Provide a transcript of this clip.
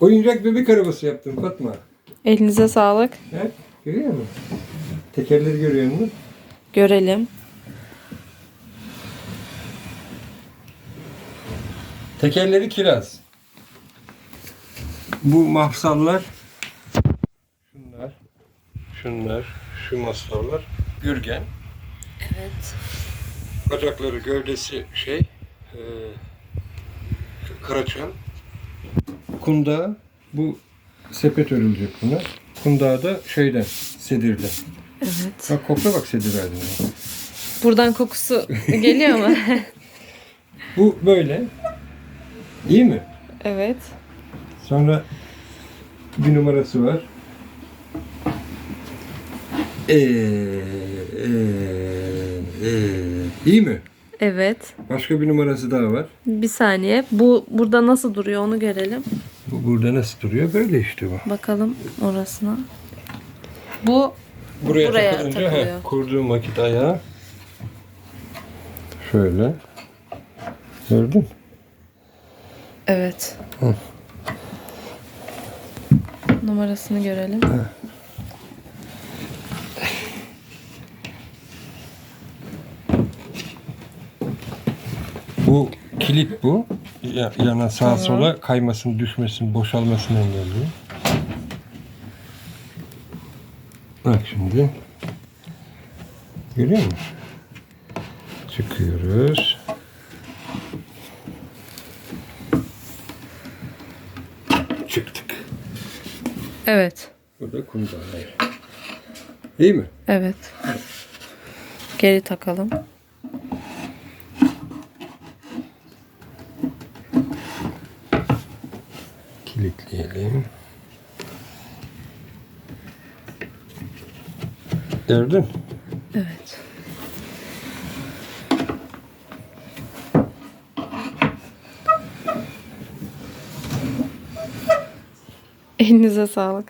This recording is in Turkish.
Oyuncak bebek arabası yaptım Fatma. Elinize sağlık. He? Görüyor musun? Tekerleri görüyor musun? Görelim. Tekerleri kiraz. Bu mafsallar şunlar, şunlar, şu mafsallar gürgen. Evet. Bacakları, gövdesi şey, e, karaçam. Kundağı, bu sepet örülecek buna. Kundağı da şeyden, sedirden. Evet. Bak kokla bak sedir verdim. Buradan kokusu geliyor mu? Bu böyle. İyi mi? evet. Sonra bir numarası var. Ee, ee, ee. İyi mi? Evet. Başka bir numarası daha var. Bir saniye. Bu burada nasıl duruyor onu görelim. Bu burada nasıl duruyor? Böyle işte bu. Bakalım orasına. Bu Buraya, Buraya takılınca takılıyor. heh, kurduğum vakit ayağı şöyle. Gördün? mü? evet. Hı. Numarasını görelim. Bu kilit bu. Ya- Yana sağa sola kaymasın, düşmesin, boşalmasını engelliyor. Bak şimdi. Görüyor musun? Çıkıyoruz. Çıktık. Evet. Bu da kundağı. İyi mi? Evet. Geri takalım. Kilitleyelim. Gördün? Evet. Elinize sağlık.